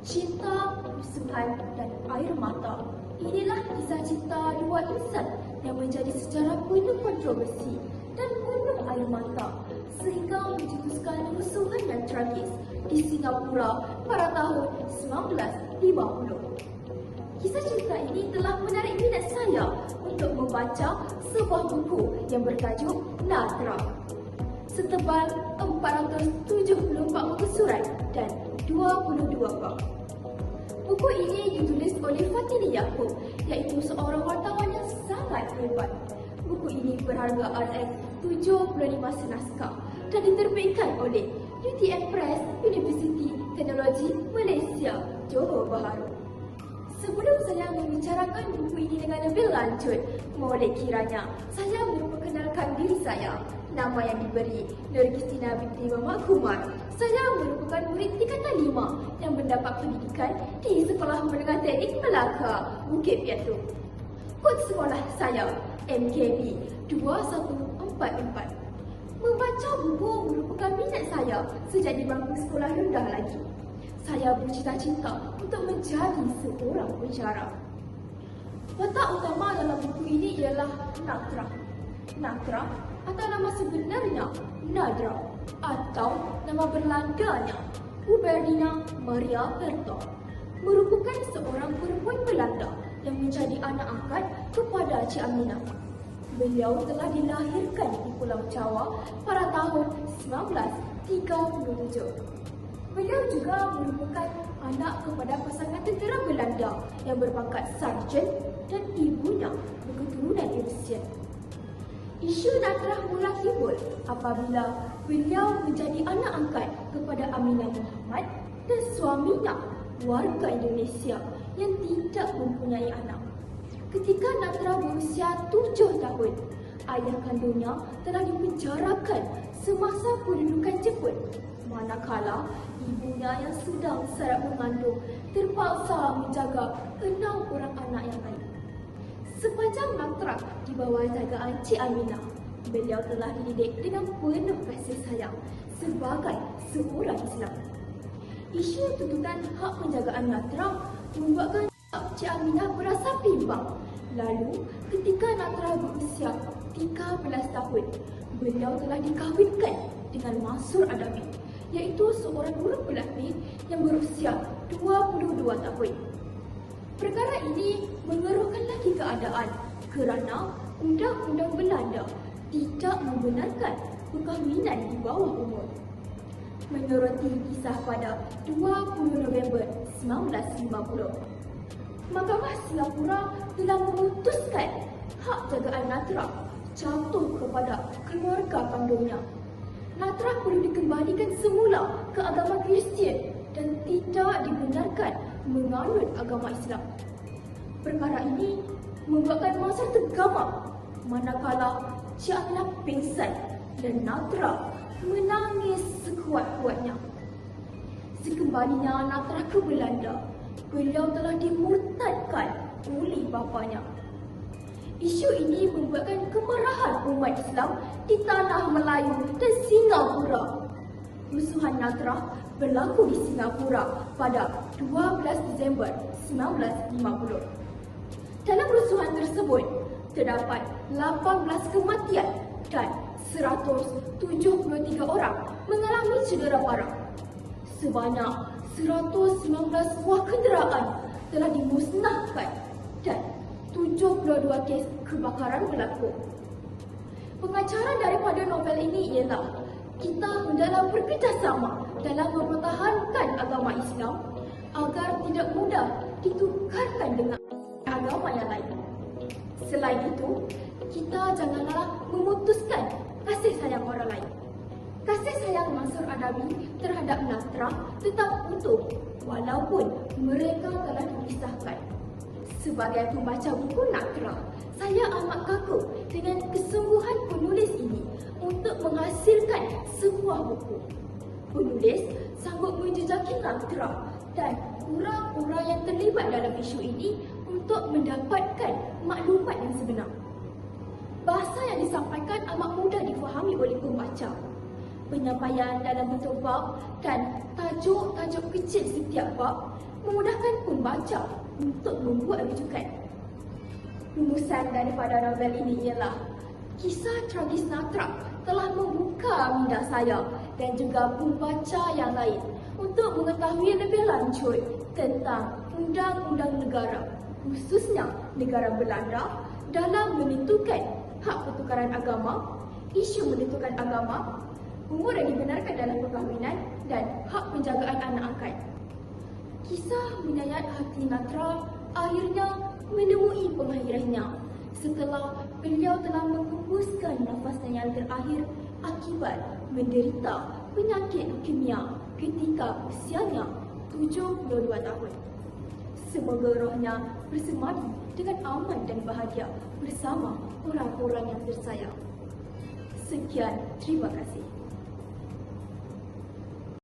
Cinta, persuhan dan air mata. Inilah kisah cinta dua insan yang menjadi sejarah penuh kontroversi dan penuh air mata sehingga mencetuskan kerusuhan yang tragis di Singapura pada tahun 1950. Kisah cinta ini telah menarik minat saya untuk membaca sebuah buku yang bertajuk Natra. Setebal 474 muka surat dan 22 bab. Buku ini ditulis oleh Fatini Yaakob iaitu seorang wartawan yang sangat hebat. Buku ini berharga RM75 senaskah dan diterbitkan oleh UTM Press University Teknologi Malaysia, Johor Bahru. Sebelum saya membicarakan buku ini dengan lebih lanjut, boleh kiranya saya memperkenalkan diri saya. Nama yang diberi Nur Kristina binti Muhammad Kumar. Saya merupakan murid tingkatan lima yang mendapat pendidikan di Sekolah Menengah Teknik Melaka, Bukit Piatu. Kod sekolah saya MKB 2144. Membaca buku merupakan minat saya sejak di bangku sekolah rendah lagi. Saya bercita-cita untuk menjadi seorang pensyarah. Watak utama dalam buku ini ialah Natra. Natra atau nama sebenarnya Nadra atau nama berlandanya Huberdina Maria Berta merupakan seorang perempuan Belanda yang menjadi anak angkat kepada Cik Aminah. Beliau telah dilahirkan di Pulau Jawa pada tahun 1937. Beliau juga merupakan anak kepada pasangan tentera Belanda yang berpangkat sarjan dan ibunya berketurunan Rusia. Isu Natrah mula timbul apabila beliau menjadi anak angkat kepada Aminah Muhammad dan suaminya warga Indonesia yang tidak mempunyai anak. Ketika Natra berusia tujuh tahun, ayah kandungnya telah dipenjarakan semasa pendudukan Jepun. Manakala ibunya yang sedang sarap mengandung terpaksa menjaga enam orang anak yang lain. Sepanjang Natra di bawah jagaan Cik Aminah, beliau telah dididik dengan penuh kasih sayang sebagai seorang Islam. Isu tuntutan hak penjagaan Natra membuatkan Cik Aminah berasa bimbang. Lalu, ketika Natra berusia 13 tahun, beliau telah dikahwinkan dengan Mansur Adabi, iaitu seorang guru pelatih yang berusia 22 tahun. Perkara ini mengeruhkan lagi keadaan kerana undang-undang Belanda tidak membenarkan perkahwinan di bawah umur. Meneruti kisah pada 20 November 1950, Mahkamah Singapura telah memutuskan hak jagaan Natra jatuh kepada keluarga kandungnya. Natra perlu dikembalikan semula ke agama Kristian dan tidak dibenarkan menganut agama Islam. Perkara ini membuatkan masa tergamak manakala Cik Aminah pingsan dan Natra menangis sekuat-kuatnya. Sekembalinya Natra ke Belanda, beliau telah dimurtadkan oleh bapanya. Isu ini membuatkan kemarahan umat Islam di tanah Melayu dan Singapura. Rusuhan Natra berlaku di Singapura pada 12 Disember 1950. Dalam rusuhan tersebut, terdapat 18 kematian dan 173 orang mengalami cedera parah. Sebanyak 119 buah kenderaan telah dimusnahkan dan 72 kes kebakaran berlaku. Pengacara daripada novel ini ialah kita hendaklah bekerjasama dalam mempertahankan agama Islam agar tidak mudah ditukarkan dengan agama yang lain. Selain itu, kita janganlah memutuskan kasih sayang orang lain. Kasih sayang Mansur Adabi terhadap Nasra tetap utuh walaupun mereka telah dipisahkan. Sebagai pembaca buku Nakra, saya amat kagum dengan kesungguhan penulis ini untuk menghasilkan sebuah buku. Penulis sanggup menjejaki Nakra dan orang-orang yang terlibat dalam isu ini untuk mendapatkan maklumat yang sebenar. Bahasa yang disampaikan amat mudah difahami oleh pembaca. Penyampaian dalam bentuk bab dan tajuk-tajuk kecil setiap bab memudahkan pembaca untuk membuat rujukan. Rumusan daripada novel ini ialah kisah tragis Natrak telah membuka minda saya dan juga pembaca yang lain untuk mengetahui lebih lanjut tentang undang-undang negara, khususnya negara Belanda dalam menentukan hak pertukaran agama, isu menentukan agama, umur yang dibenarkan dalam perkahwinan dan hak penjagaan anak angkat. Kisah menyayat hati Natra akhirnya menemui pengakhirannya setelah beliau telah menghembuskan nafasnya yang terakhir akibat menderita penyakit leukemia ketika usianya 72 tahun. Semoga rohnya bersemadi dengan aman dan bahagia bersama orang-orang yang tersayang. Sekian, terima kasih.